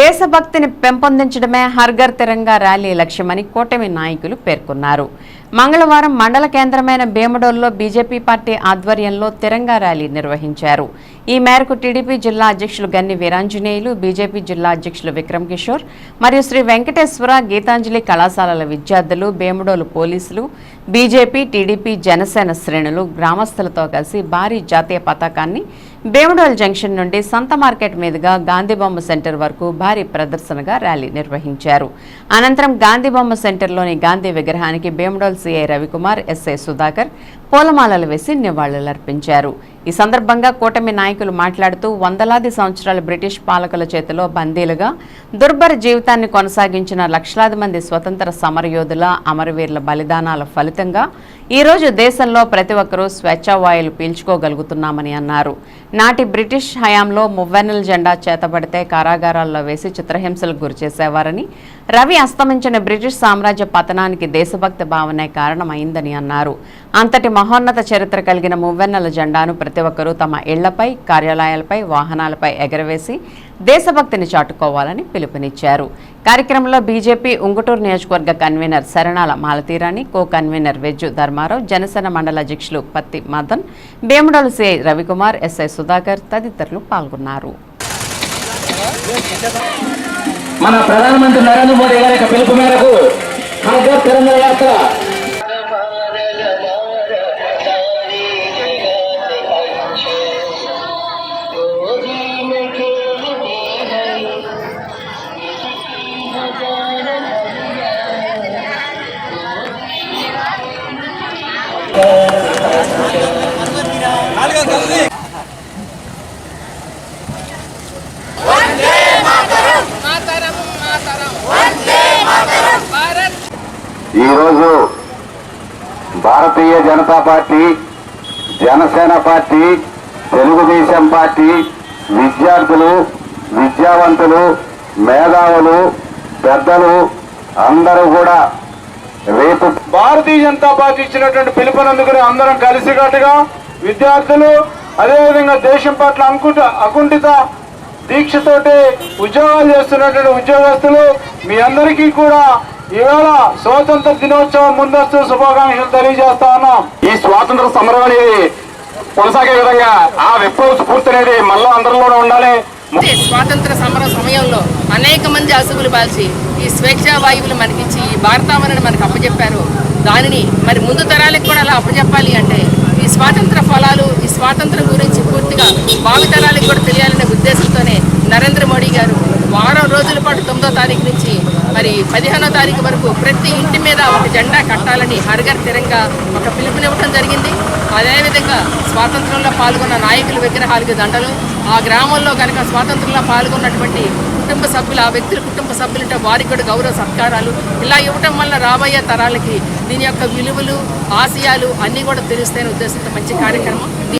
దేశభక్తిని పెంపొందించడమే హర్ఘర్ తిరంగా ర్యాలీ లక్ష్యమని కూటమి నాయకులు పేర్కొన్నారు. మంగళవారం మండల కేంద్రమైన భీమడోల్లో బీజేపీ పార్టీ ఆధ్వర్యంలో తిరంగా ర్యాలీ నిర్వహించారు. ఈ మేరకు టీడీపీ జిల్లా అధ్యక్షులు గన్ని వీరాంజనేయులు బీజేపీ జిల్లా అధ్యక్షులు విక్రమ్ కిషోర్ మరియు శ్రీ వెంకటేశ్వర గీతాంజలి కళాశాలల విద్యార్థులు భీమడోలు పోలీసులు బీజేపీ టీడీపీ జనసేన శ్రేణులు గ్రామస్తులతో కలిసి భారీ జాతీయ పతాకాన్ని భీమడోల్ జంక్షన్ నుండి సంత మార్కెట్ మీదుగా గాంధీబొమ్మ సెంటర్ వరకు భారీ ప్రదర్శనగా ర్యాలీ నిర్వహించారు. అనంతరం గాంధీబొమ్మ సెంటర్లోని గాంధీ విగ్రహానికి భీమడోల్ సిఐ రవికుమార్ ఎస్ఐ సుధాకర్ పూలమాలలు వేసి నివాళులర్పించారు ఈ సందర్భంగా కూటమి నాయకులు మాట్లాడుతూ వందలాది సంవత్సరాల బ్రిటిష్ పాలకుల చేతిలో బందీలుగా దుర్భర జీవితాన్ని కొనసాగించిన లక్షలాది మంది స్వతంత్ర సమరయోధుల అమరవీరుల బలిదానాల ఫలితంగా ఈరోజు దేశంలో ప్రతి ఒక్కరూ స్వేచ్ఛావాయులు పీల్చుకోగలుగుతున్నామని అన్నారు. నాటి బ్రిటిష్ హయాంలో మువ్వెన్నెల జెండా చేతబడితే కారాగారాల్లో వేసి చిత్రహింసలకు గురిచేసేవారని రవి అస్తమించిన బ్రిటిష్ సామ్రాజ్య పతనానికి దేశభక్తి భావనే కారణమైందని అన్నారు. అంతటి మహోన్నత చరిత్ర కలిగిన మువ్వెన్నెల జెండాను ప్రతి ఒక్కరూ తమ ఇళ్ళపై కార్యాలయాలపై వాహనాలపై ఎగరవేసి దేశభక్తిని చాటుకోవాలని పిలుపునిచ్చారు. కార్యక్రమంలో బీజేపీ ఉంగుటూరు నియోజకవర్గ convener Saranala Malathirani co convener Vejju Dharma Ramarao Janasena మండల అధ్యక్షులు పత్తి మదన్ భీమడోలు సిఐ రవికుమార్ ఎస్ఐ సుధాకర్ తదితరులు పాల్గొన్నారు. మన ప్రధానమంత్రి నరేంద్ర మోడీ గారి యొక్క పిలుపు మేరకు హర్ఘర్ తిరంగ యాత్ర ఈరోజు Bharatiya Janata party Janasena party Telugu Desam party విద్యార్థులు విద్యావంతులు మేధావులు పెద్దలు అందరూ కూడా రేపు భారతీయ జనతా పార్టీ ఇచ్చినటువంటి పిలుపునందుకు అందరం కలిసికట్టుగా విద్యార్థులు అదేవిధంగా దేశం పట్ల అంకుట అకుంఠిత దీక్షతోటి ఉద్యోగాలు చేస్తున్నటువంటి ఉద్యోగస్తులు మీ అందరికీ కూడా ఇవాళ స్వాతంత్ర దినోత్సవం ముందస్తు శుభాకాంక్షలు తెలియజేస్తా ఉన్నాం. ఈ స్వాతంత్ర సమరం అనేది కొనసాగే విధంగా ఆ విప్లవ స్ఫూర్తి అనేది మళ్ళా అందరిలోనే ఉండాలి. స్వాతంత్ర సమర సమయంలో అనేక మంది అసువులు బాల్చి ఈ స్వేచ్ఛా వాయువులు మనకిచ్చి ఈ భారతావరణను మనకు అప్పచెప్పారు దానిని మరి ముందు తరాలకు కూడా అలా అప్పచెప్పాలి అంటే ఈ స్వాతంత్ర ఫలాలు ఈ స్వాతంత్రం గురించి పూర్తిగా భావితరాలకు కూడా తెలియాలనే ఉద్దేశంతోనే నరేంద్ర మోడీ గారు వారం రోజుల పాటు తొమ్మిదో తారీఖు నుంచి మరి పదిహేనో తారీఖు వరకు ప్రతి ఇంటి మీద ఒక జెండా కట్టాలని హరిగర్ తిరంగా ఒక పిలుపునివ్వడం జరిగింది. అదేవిధంగా స్వాతంత్రంలో పాల్గొన్న నాయకుల విగ్రహాలకు దండలు ఆ గ్రామంలో కనుక స్వాతంత్రంలో పాల్గొన్నటువంటి కుటుంబ సభ్యులు ఆ వ్యక్తుల కుటుంబ సభ్యులంటే వారికి కూడా గౌరవ సత్కారాలు. ఇలా ఇవ్వటం వల్ల రాబోయే తరాలకి దీని యొక్క విలువలు ఆశయాలు అన్నీ కూడా తెలుస్తాయనే ఉద్దేశంతో మంచి కార్యక్రమం.